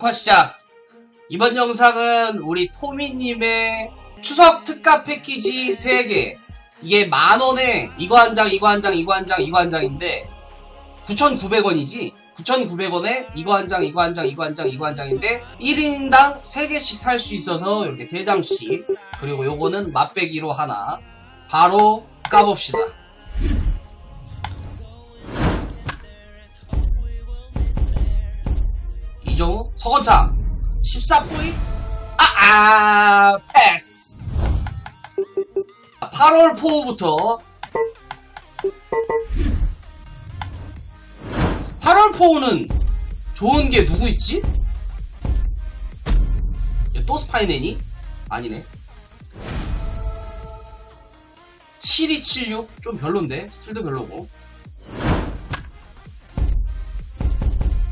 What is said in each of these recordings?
녹화 시작. 이번 영상은 우리 토미님의 추석 특가 패키지 3개. 이게 만원에 이거 한 장, 이거 한 장, 이거 한 장, 이거 한 장인데 9,900원이지? 9,900원에 이거 한 장, 이거 한 장, 이거 한 장, 이거 한 장인데 1인당 3개씩 살 수 있어서 이렇게 3장씩 그리고 요거는 맛배기로 하나 바로 까봅시다. 서건창 14포이 아, 아, 패스. 8월 포우부터. 8월 포우는 좋은 게 누구 있지? 얘또 스파이맨이? 아니네. 7276? 좀 별론데. 스틸도 별로고.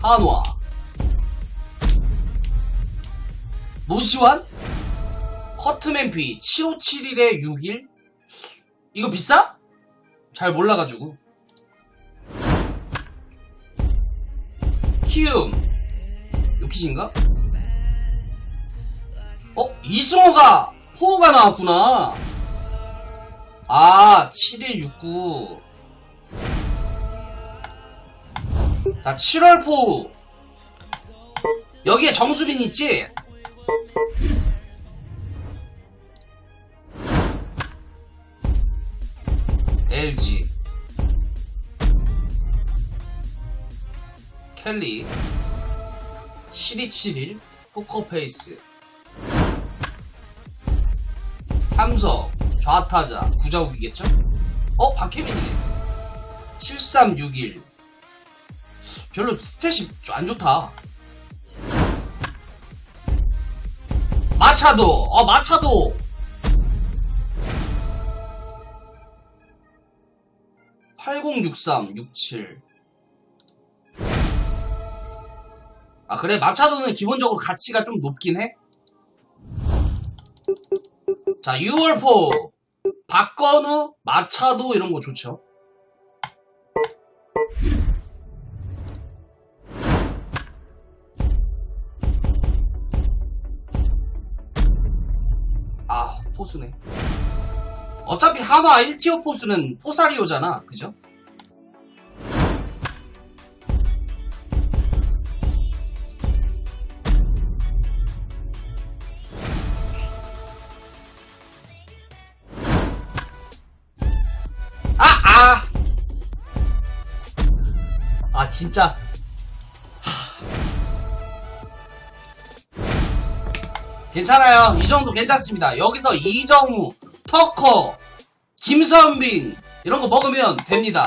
한화 노시완 커트맨피 7571에 61 이거 비싸? 잘 몰라가지고 키움 요키신가? 어? 이승호가 포우가 나왔구나 아 7169 자 7월 포우 여기에 정수빈 있지? LG 켈리. 7271 포커페이스. 삼성. 좌타자. 구자욱이겠죠? 어? 박혜민이네. 7361 별로 스탯이 좀안 좋다 마차도 어 마차도 (8063) (67) 아 그래 마차도는 기본적으로 가치가 좀 높긴 해. 자 6월포 박건우 마차도 이런 거 좋죠. 아 포수네. 어차피 한화 1티어 포수는 포사리오잖아, 그죠? 아, 아! 아, 진짜. 괜찮아요. 이 정도 괜찮습니다. 여기서 이정우, 터커, 김선빈, 이런 거 먹으면 됩니다.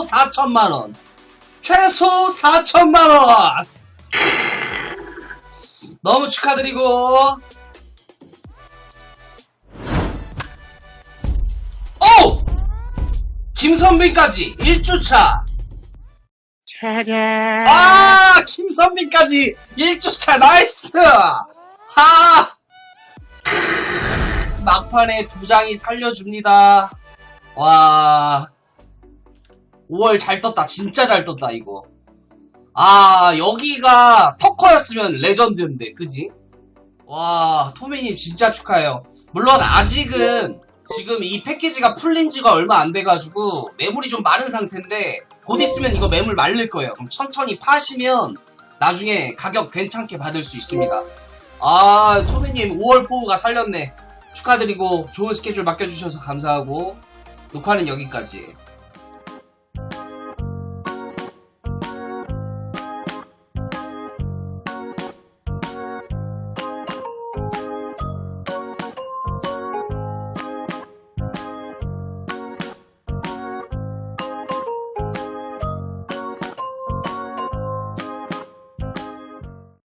최소 4천만원. 최소 4천만원! 너무 축하드리고. 오! 김선빈까지 1주차. 아, 김선빈까지 1주차 나이스! 하! 막판에 두 장이 살려줍니다. 와. 5월 잘 떴다. 진짜 잘 떴다, 이거. 아, 여기가 터커였으면 레전드인데, 그지? 와, 토미님 진짜 축하해요. 물론 아직은 지금 이 패키지가 풀린 지가 얼마 안 돼가지고 매물이 좀 많은 상태인데 곧 있으면 이거 매물 말릴 거예요. 그럼 천천히 파시면 나중에 가격 괜찮게 받을 수 있습니다. 아, 토미님 5월 포우가 살렸네. 축하드리고 좋은 스케줄 맡겨주셔서 감사하고 녹화는 여기까지.